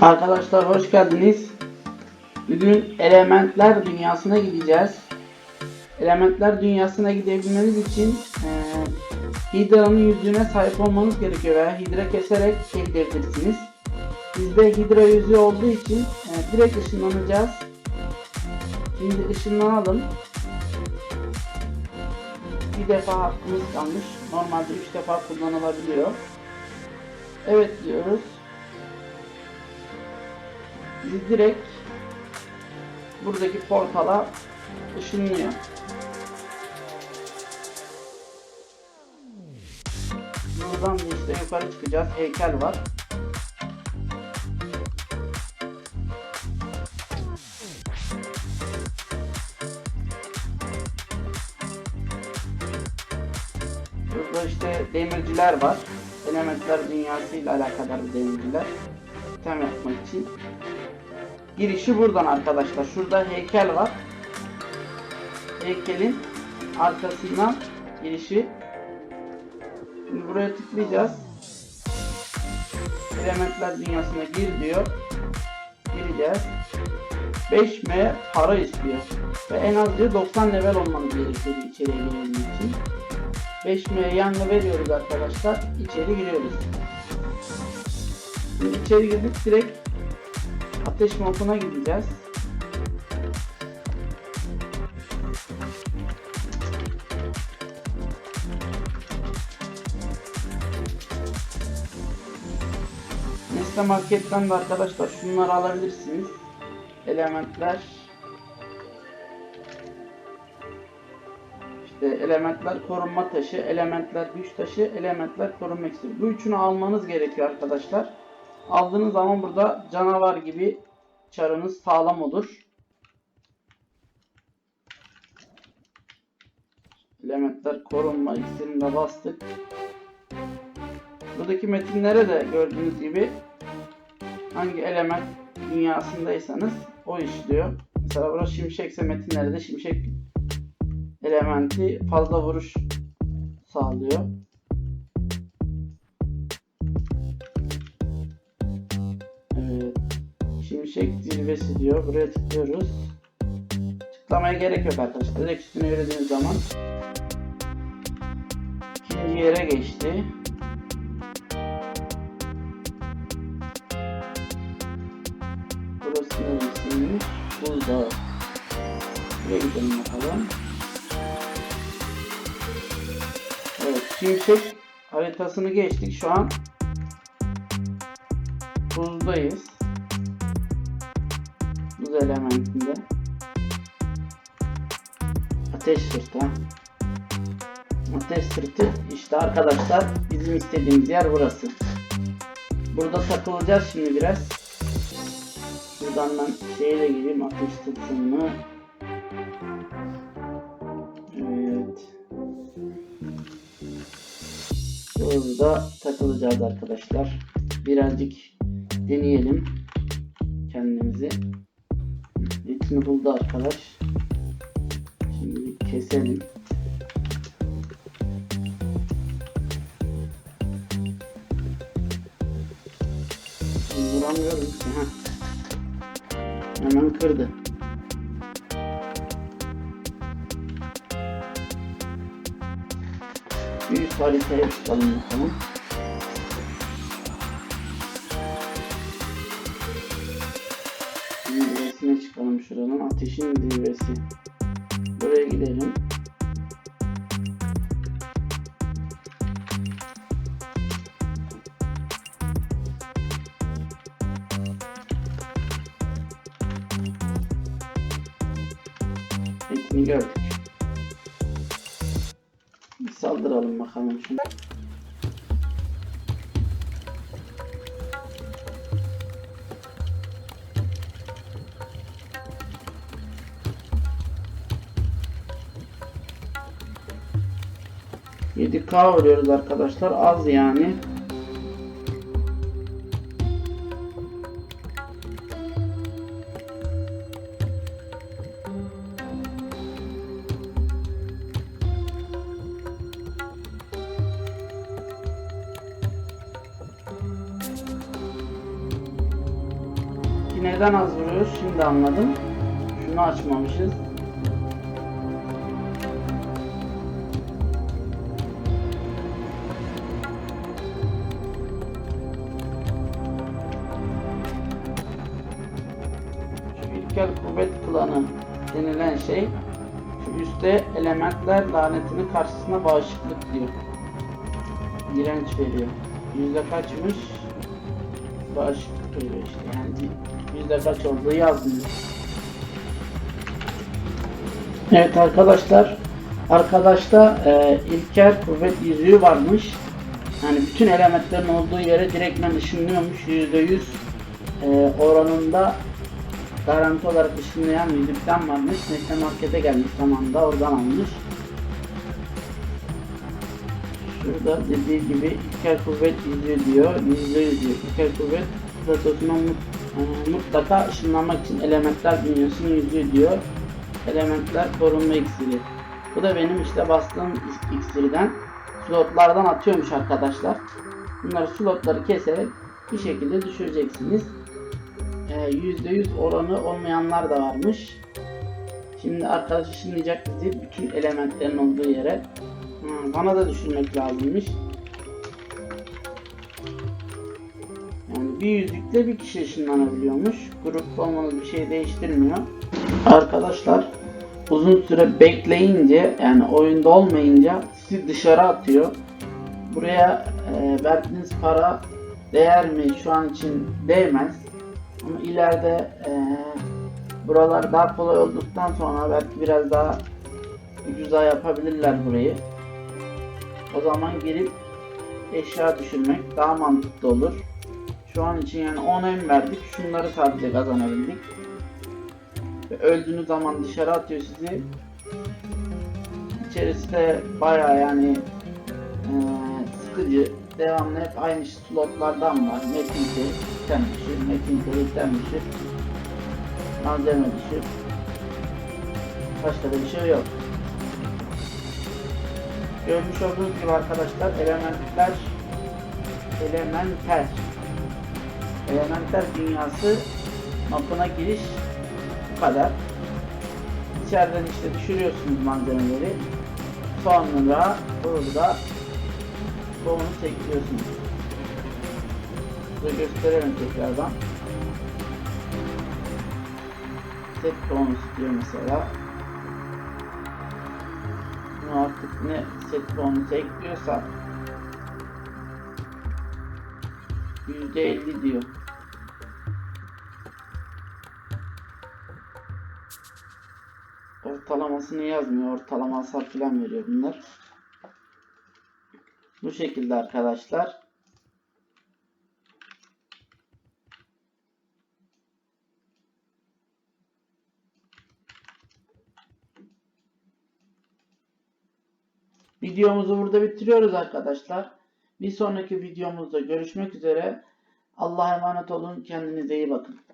Arkadaşlar hoş geldiniz. Bugün elementler dünyasına gideceğiz. Elementler dünyasına gidebilmeniz için e, Hidra'nın yüzüğüne sahip olmanız gerekiyor veya Hidra keserek gidebilirsiniz. Bizde Hidra yüzüğü olduğu için e, direkt ışınlanacağız. Şimdi ışınlanalım. Bir defa hakkımız kalmış. Normalde 3 defa kullanılabiliyor. Evet diyoruz. Direkt buradaki portala ışınlıyor. Buradan da işte yukarı çıkacağız. Heykel var. Burada işte demirciler var. Elementler dünyasıyla alakadar demirciler. İtem yapmak için. Girişi buradan arkadaşlar. Şurada heykel var. Heykelin arkasından girişi. Şimdi buraya tıklayacağız. Elementler dünyasına gir diyor. Gireceğiz. 5M para istiyor. Ve en az diyor 90 level olmanız gerekiyor içeriye girebilmek için. 5M yanına veriyoruz arkadaşlar. İçeri giriyoruz. Şimdi içeri girdik direkt ateş moduna gideceğiz. Nesne marketten de arkadaşlar şunları alabilirsiniz. Elementler İşte elementler korunma taşı, elementler güç taşı, elementler korunma iksiri. Bu üçünü almanız gerekiyor arkadaşlar. Aldığınız zaman burada canavar gibi çarınız sağlam olur. Elementler korunma iksirini de bastık. Buradaki metinlere de gördüğünüz gibi hangi element dünyasındaysanız o işliyor. Mesela burası şimşekse metinlerde de şimşek elementi fazla vuruş sağlıyor. Şimşek zirvesi diyor. Buraya tıklıyoruz. Tıklamaya gerek yok arkadaşlar. Direkt üstüne yürüdüğünüz zaman ikinci yere geçti. Burası neresiymiş? Burada. Buraya gidelim bakalım. Evet, şimşek haritasını geçtik. Şu an buzdayız. Buz elementinde. Ateş sırtı. Ateş sırtı işte arkadaşlar bizim istediğimiz yer burası. Burada takılacağız şimdi biraz. Buradan ben şeye de gireyim ateş sırtını. Evet. Burada takılacağız arkadaşlar. Birazcık deneyelim kendimizi. Etini buldu arkadaş. Şimdi keselim. Vuramıyorum ki. Heh. Hemen kırdı. Büyük haritaya çıkalım bakalım. Şuranın. Ateşin zirvesi. Buraya gidelim. Etini gördük. Bir saldıralım bakalım şimdi. Yedi K vuruyoruz arkadaşlar. Az yani. neden az vuruyoruz şimdi anladım. Şunu açmamışız. İlkel kuvvet klanı denilen şey şu üstte elementler lanetinin karşısına bağışıklık diyor. Direnç veriyor. Yüzde kaçmış? Bağışıklık veriyor işte yani yüzde kaç olduğu yazmıyor. Evet arkadaşlar arkadaşta e, İlker kuvvet yüzüğü varmış. Yani bütün elementlerin olduğu yere direktmen ışınlıyormuş. %100 e, oranında garanti olarak ışınlayan yüzükten varmış. Nesne markete gelmiş zamanında oradan almış. Şurada dediği gibi İlker kuvvet yüzüğü diyor. %100 diyor. İlker kuvvet protosuna mut- e, mutlaka ışınlanmak için elementler dünyasının yüzüğü diyor. Elementler korunma iksiri. Bu da benim işte bastığım iksirden slotlardan atıyormuş arkadaşlar. Bunları slotları keserek bir şekilde düşüreceksiniz. Ee, %100 oranı olmayanlar da varmış. Şimdi arkadaş ışınlayacak bizi bütün elementlerin olduğu yere. Ha, bana da düşürmek lazımmış. Yani bir yüzükle bir kişi ışınlanabiliyormuş. Grupta olmanız bir şey değiştirmiyor. Arkadaşlar uzun süre bekleyince yani oyunda olmayınca sizi dışarı atıyor. Buraya e, verdiğiniz para değer mi şu an için değmez. İleride e, buralar daha kolay olduktan sonra belki biraz daha ucuza yapabilirler burayı. O zaman girip eşya düşürmek daha mantıklı olur. Şu an için yani 10 em verdik. Şunları sadece kazanabildik. Ve öldüğünüz zaman dışarı atıyor sizi. İçerisi de baya yani eee, sıkıcı. Devamlı hep aynı slotlardan var. Metin item düşür, metin item düşür. Malzeme düşür. Başka da bir şey yok. Görmüş olduğunuz gibi arkadaşlar elementler elementer elementer dünyası mapına giriş bu kadar. İçeriden işte düşürüyorsunuz malzemeleri. Sonra burada bonus ekliyorsunuz. Size gösterelim tekrardan. Set bonus diyor mesela. Bunu artık ne set bonus ekliyorsa %50 diyor. Ortalamasını yazmıyor. Ortalama hasar falan veriyor bunlar. Bu şekilde arkadaşlar. Videomuzu burada bitiriyoruz arkadaşlar. Bir sonraki videomuzda görüşmek üzere. Allah'a emanet olun. Kendinize iyi bakın.